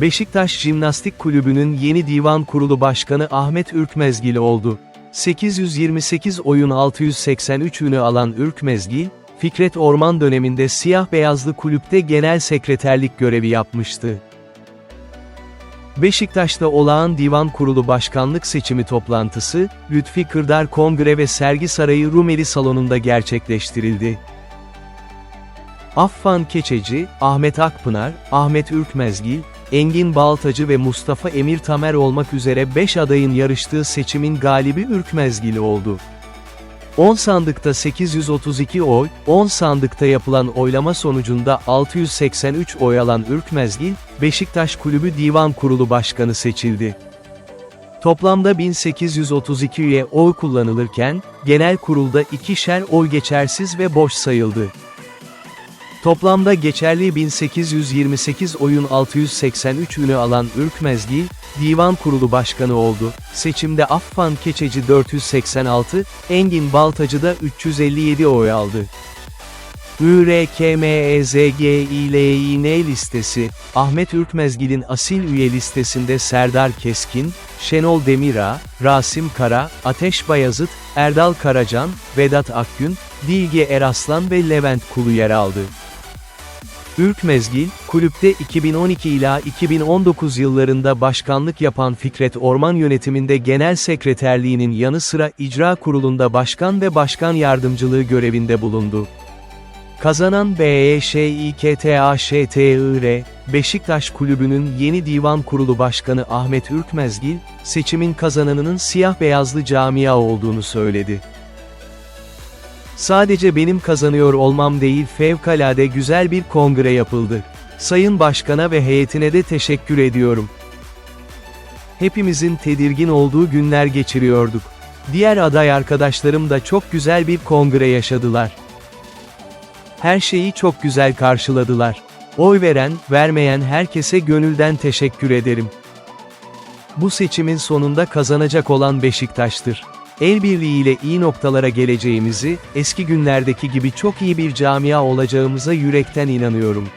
Beşiktaş Jimnastik Kulübü'nün yeni divan kurulu başkanı Ahmet Ürkmezgil oldu. 828 oyun 683 ünü alan Ürkmezgil, Fikret Orman döneminde siyah beyazlı kulüpte genel sekreterlik görevi yapmıştı. Beşiktaş'ta olağan divan kurulu başkanlık seçimi toplantısı, Lütfi Kırdar Kongre ve Sergi Sarayı Rumeli Salonu'nda gerçekleştirildi. Affan Keçeci, Ahmet Akpınar, Ahmet Ürkmezgil, Engin Baltacı ve Mustafa Emir Tamer olmak üzere 5 adayın yarıştığı seçimin galibi Ürkmezgil oldu. 10 sandıkta 832 oy, 10 sandıkta yapılan oylama sonucunda 683 oy alan Ürkmezgil, Beşiktaş Kulübü Divan Kurulu Başkanı seçildi. Toplamda 1832 üye oy kullanılırken, genel kurulda ikişer oy geçersiz ve boş sayıldı. Toplamda geçerli 1828 oyun 683 ünü alan Ürkmezgil, Divan Kurulu Başkanı oldu. Seçimde Affan Keçeci 486, Engin Baltacı da 357 oy aldı. ÜRKMEZGİLİN listesi, Ahmet Ürkmezgil'in asil üye listesinde Serdar Keskin, Şenol Demira, Rasim Kara, Ateş Bayazıt, Erdal Karacan, Vedat Akgün, Dilge Eraslan ve Levent Kulu yer aldı. Ürkmezgil, kulüpte 2012 ila 2019 yıllarında başkanlık yapan Fikret Orman yönetiminde genel sekreterliğinin yanı sıra icra kurulunda başkan ve başkan yardımcılığı görevinde bulundu. Kazanan BEŞİKTAŞTIR, Beşiktaş Kulübü'nün yeni divan kurulu başkanı Ahmet Ürkmezgil, seçimin kazananının siyah-beyazlı camia olduğunu söyledi. Sadece benim kazanıyor olmam değil fevkalade güzel bir kongre yapıldı. Sayın Başkan'a ve heyetine de teşekkür ediyorum. Hepimizin tedirgin olduğu günler geçiriyorduk. Diğer aday arkadaşlarım da çok güzel bir kongre yaşadılar. Her şeyi çok güzel karşıladılar. Oy veren, vermeyen herkese gönülden teşekkür ederim. Bu seçimin sonunda kazanacak olan Beşiktaş'tır. El birliğiyle iyi noktalara geleceğimizi, eski günlerdeki gibi çok iyi bir camia olacağımıza yürekten inanıyorum.